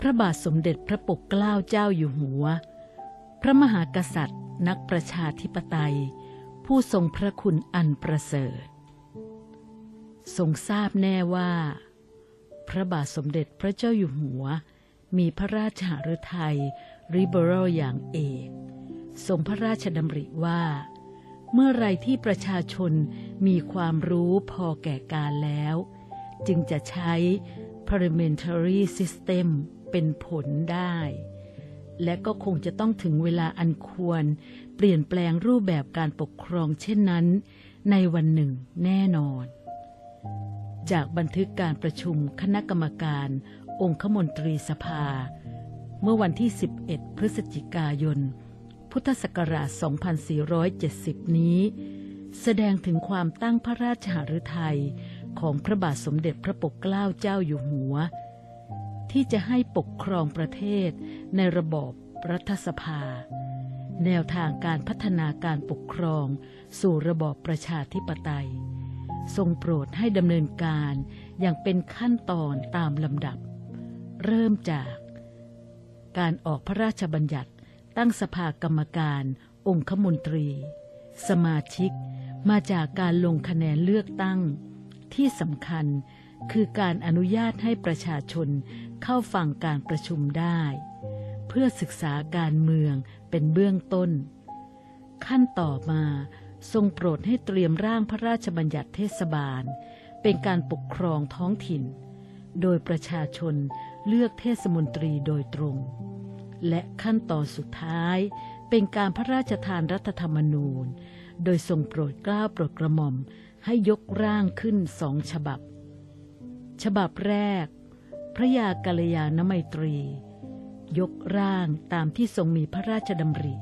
พระบาทสมเด็จพระปกเกล้าเจ้าอยู่หัว พระมหากษัตริย์ นักประชาธิปไตย ผู้ทรงพระคุณอันประเสริฐ ทรงทราบแน่ว่า พระบาทสมเด็จพระเจ้าอยู่หัว มีพระราชหฤทัยริเบรัลอย่างเอกทรงพระราชดำริว่า เมื่อไรที่ประชาชนมีความรู้พอแก่การแล้ว จึงจะใช้ parliamentary system เป็นผลได้ และก็คงจะต้องถึงเวลาอันควร เปลี่ยนแปลงรูปแบบการปกครองเช่นนั้น ในวันหนึ่งแน่นอน จากบันทึกการประชุมคณะกรรมการ องคมนตรีสภา เมื่อวันที่ 11 พฤศจิกายน พุทธศักราช 2470 นี้ แสดงถึงความตั้งพระราชหฤทัย ของพระบาทสมเด็จพระปกเกล้าเจ้าอยู่หัว ที่จะให้ปกครองประเทศในระบอบรัฐสภา แนวทางการพัฒนาการปกครองสู่ระบอบประชาธิปไตย ทรงโปรดให้ดำเนินการอย่างเป็นขั้นตอนตามลำดับ เริ่มจาก การออกพระราชบัญญัติตั้งสภากรรมการองคมนตรี สมาชิกมาจากการลงคะแนนเลือกตั้ง ที่สำคัญคือการอนุญาตให้ประชาชนเข้าฟังการประชุมได้ เพื่อศึกษาการเมืองเป็นเบื้องต้น ขั้นต่อมาทรงโปรดให้เตรียมร่างพระราชบัญญัติเทศบาล เป็นการปกครองท้องถิ่น โดยประชาชนเลือกเทศมนตรีโดยตรง และขั้นตอนสุดท้ายเป็นการพระราชทานรัฐธรรมนูญ โดยทรงโปรดเกล้าโปรดกระหม่อม ให้ยกร่างขึ้นสองฉบับ ฉบับแรก พระยากัลยาณไมตรี ยกร่างตามที่ทรงมีพระราชดำริ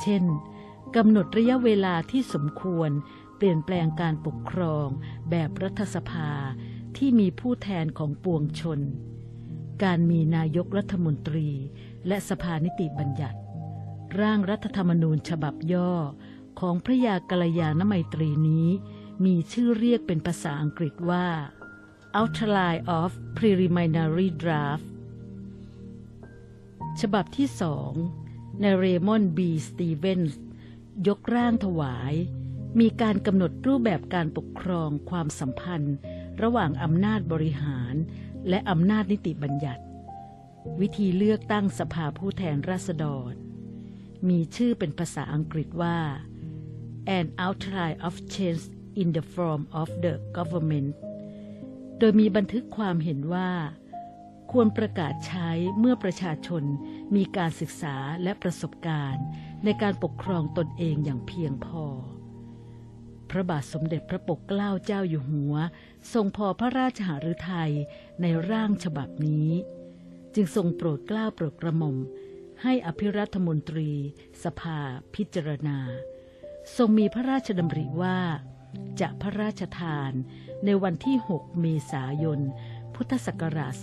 เช่นกำหนดระยะเวลาที่สมควรเปลี่ยนแปลงการปกครองแบบรัฐสภาที่มีผู้แทนของปวงชน การมีนายกรัฐมนตรีและสภานิติบัญญัติ ร่างรัฐธรรมนูญฉบับย่อของพระยากัลยาณไมตรีนี้ มีชื่อเรียกเป็นภาษาอังกฤษว่า Outline of Preliminary Draft ฉบับที่สองในเรมอนบีสตีเวนส์ยกร่างถวาย มีการกำหนดรูปแบบการปกครองความสัมพันธ์ ระหว่างอำนาจบริหาร และอำนาจนิติบัญญัติ วิธีเลือกตั้งสภาผู้แทนราษฎร มีชื่อเป็นภาษาอังกฤษว่า An Outline of Change in the Form of the Government โดยมีบันทึกความเห็นว่า ควรประกาศใช้เมื่อประชาชนมีการศึกษาและประสบการณ์ ในการปกครองตนเองอย่างเพียงพอ พระบาทสมเด็จพระปกเกล้าเจ้าอยู่หัว ทรงพอพระราชหฤทัยในร่างฉบับนี้ จึงทรงโปรดเกล้าโปรดกระหม่อมให้อภิรัฐมนตรี สภาพิจารณา ทรงมีพระราชดำริว่า จะพระราชทานในวันที่ 6 เมษายน พุทธศักราช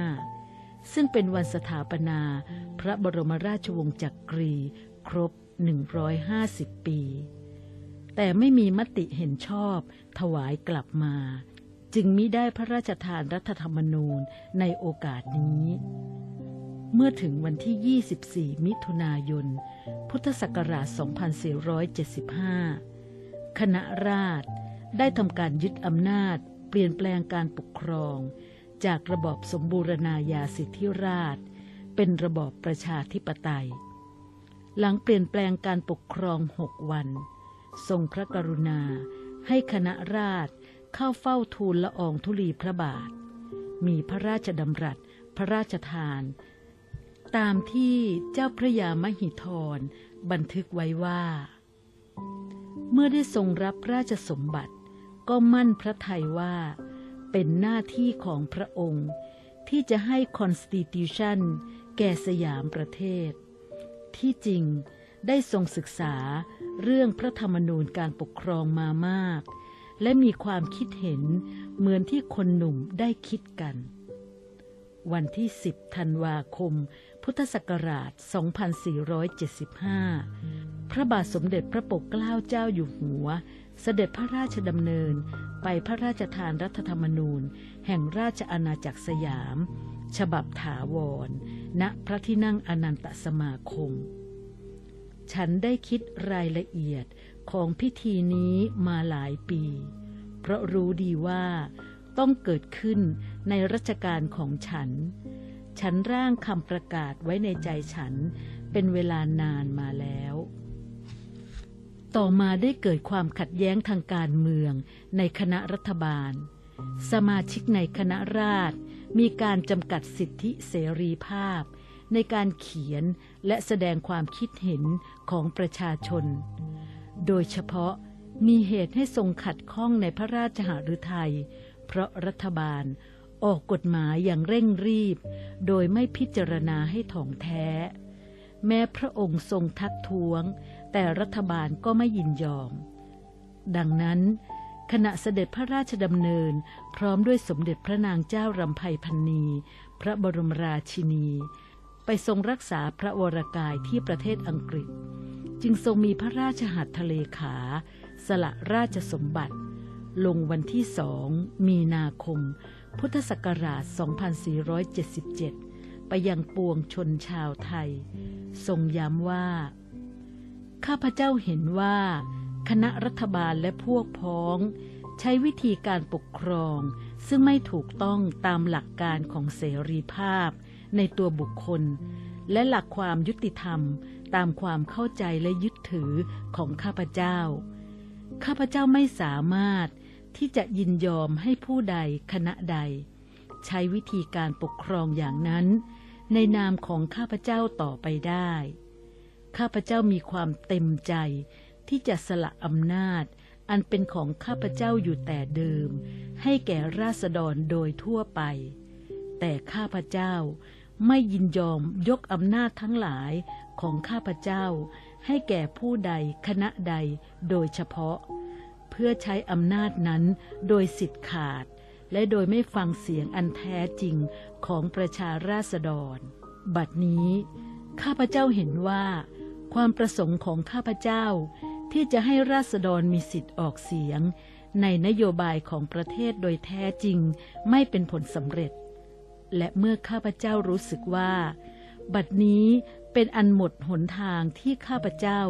2475 ซึ่งเป็นวันสถาปนาพระบรมราชวงศ์จักรี ครบ 150 ปี แต่ไม่มีมติเห็นชอบถวายกลับมา จึงมิได้พระราชทานรัฐธรรมนูญในโอกาสนี้ เมื่อถึงวันที่ 24 มิถุนายน พุทธศักราช 2475 คณะราษฎรได้ทำการยึดอำนาจ เปลี่ยนแปลงการปกครอง จากระบอบสมบูรณาญาสิทธิราช เป็นระบอบประชาธิปไตย หลังเปลี่ยนแปลงการปกครองหกวัน ทรงพระกรุณาให้คณะราษฎรเข้าเฝ้าทูลละอองธุลีพระบาท มีพระราชดำรัสพระราชทาน ตามที่เจ้าพระยามหิธรบันทึกไว้ว่า เมื่อได้ทรงรับราชสมบัติ ก็มั่นพระทัยว่า เป็นหน้าที่ของพระองค์ ที่จะให้ Constitution แก่สยามประเทศ ที่จริงได้ทรงศึกษาเรื่องพระธรรมนูญการปกครองมามาก และมีความคิดเห็นเหมือนที่คนหนุ่มได้คิดกัน วันที่ 10 ธันวาคม พุทธศักราช 2475 พระบาทสมเด็จพระปกเกล้าเจ้าอยู่หัว เสด็จพระราชดำเนิน ไปพระราชทานรัฐธรรมนูญ แห่งราชอาณาจักรสยาม ฉบับถาวร ณพระที่นั่งอนันตสมาคม ฉันได้คิดรายละเอียดของพิธีนี้มาหลายปี เพราะรู้ดีว่าต้องเกิดขึ้นในรัชกาลของฉัน ฉันร่างคำประกาศไว้ในใจฉันเป็นเวลานานมาแล้ว ต่อมาได้เกิดความขัดแย้งทางการเมืองในคณะรัฐบาล สมาชิกในคณะราษฎรมีการจำกัดสิทธิเสรีภาพ ในการเขียนและแสดงความคิดเห็นของประชาชน โดยเฉพาะมีเหตุให้ทรงขัดข้องในพระราชหฤทัย เพราะรัฐบาลออกกฎหมายอย่างเร่งรีบ โดยไม่พิจารณาให้ถ่องแท้ แม้พระองค์ทรงทักท้วง แต่รัฐบาลก็ไม่ยินยอม ดังนั้น ขณะเสด็จพระราชดำเนิน พร้อมด้วยสมเด็จพระนางเจ้ารำไพพันนี พระบรมราชินี ไปทรงรักษาพระวรกายที่ประเทศอังกฤษ จึงทรงมีพระราชหัตถเลขา สละราชสมบัติ ลงวันที่สองมีนาคม พุทธศักราช 2477 ไปยังปวงชนชาวไทย ทรงย้ำว่า ข้าพเจ้าเห็นว่า คณะรัฐบาลและพวกพ้อง ใช้วิธีการปกครอง ซึ่งไม่ถูกต้องตามหลักการของเสรีภาพ ในตัวบุคคล และหลักความยุติธรรมตามความเข้าใจและยึดถือของข้าพเจ้า ข้าพเจ้าไม่สามารถที่จะยินยอมให้ผู้ใดคณะใด ใช้วิธีการปกครองอย่างนั้น ในนามของข้าพเจ้าต่อไปได้ ข้าพเจ้ามีความเต็มใจ ที่จะสละอำนาจ อันเป็นของข้าพเจ้าอยู่แต่เดิม ให้แก่ราษฎรโดยทั่วไป แต่ข้าพเจ้าไม่ยินยอมยกอำนาจทั้งหลายของข้าพเจ้า ให้แก่ผู้ใดคณะใดโดยเฉพาะ เพื่อใช้อำนาจนั้นโดยสิทธิ์ขาด และโดยไม่ฟังเสียงอันแท้จริงของประชาราษฎร บัดนี้ ข้าพเจ้าเห็นว่า ความประสงค์ของข้าพเจ้า ที่จะให้ราษฎรมีสิทธิ์ออกเสียง ในนโยบายของประเทศโดยแท้จริงไม่เป็นผลสำเร็จ และเมื่อข้าพเจ้ารู้สึกว่า บัดนี้เป็นอันหมดหนทางที่ข้าพเจ้า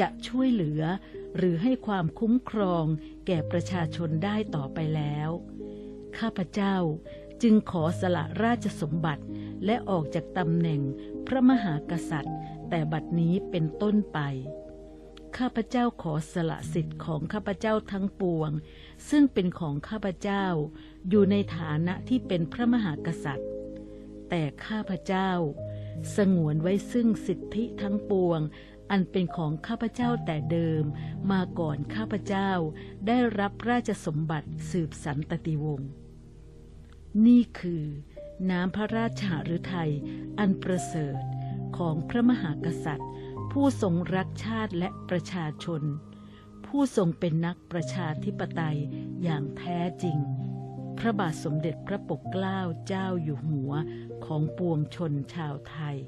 จะช่วยเหลือ หรือให้ความคุ้มครองแก่ประชาชนได้ต่อไปแล้ว ข้าพเจ้าจึงขอสละราชสมบัติ และออกจากตำแหน่งพระมหากษัตริย์ แต่บัดนี้เป็นต้นไป ข้าพเจ้าขอสละสิทธิ์ของข้าพเจ้าทั้งปวง ซึ่งเป็นของข้าพเจ้า อยู่ในฐานะที่เป็นพระมหากษัตริย์ แต่ข้าพเจ้า สงวนไว้ซึ่งสิทธิทั้งปวงอันเป็นของข้าพเจ้าแต่เดิม มาก่อนข้าพเจ้าได้รับราชสมบัติสืบสันตติวงศ์นี่คือ น้ำพระราชหฤทัยอันประเสริฐของพระมหากษัตริย์ ผู้ทรงรักชาติและประชาชน ผู้ทรงเป็นนักประชาธิปไตยอย่างแท้จริง พระบาทสมเด็จพระปกเกล้าเจ้าอยู่หัวของปวงชนชาวไทย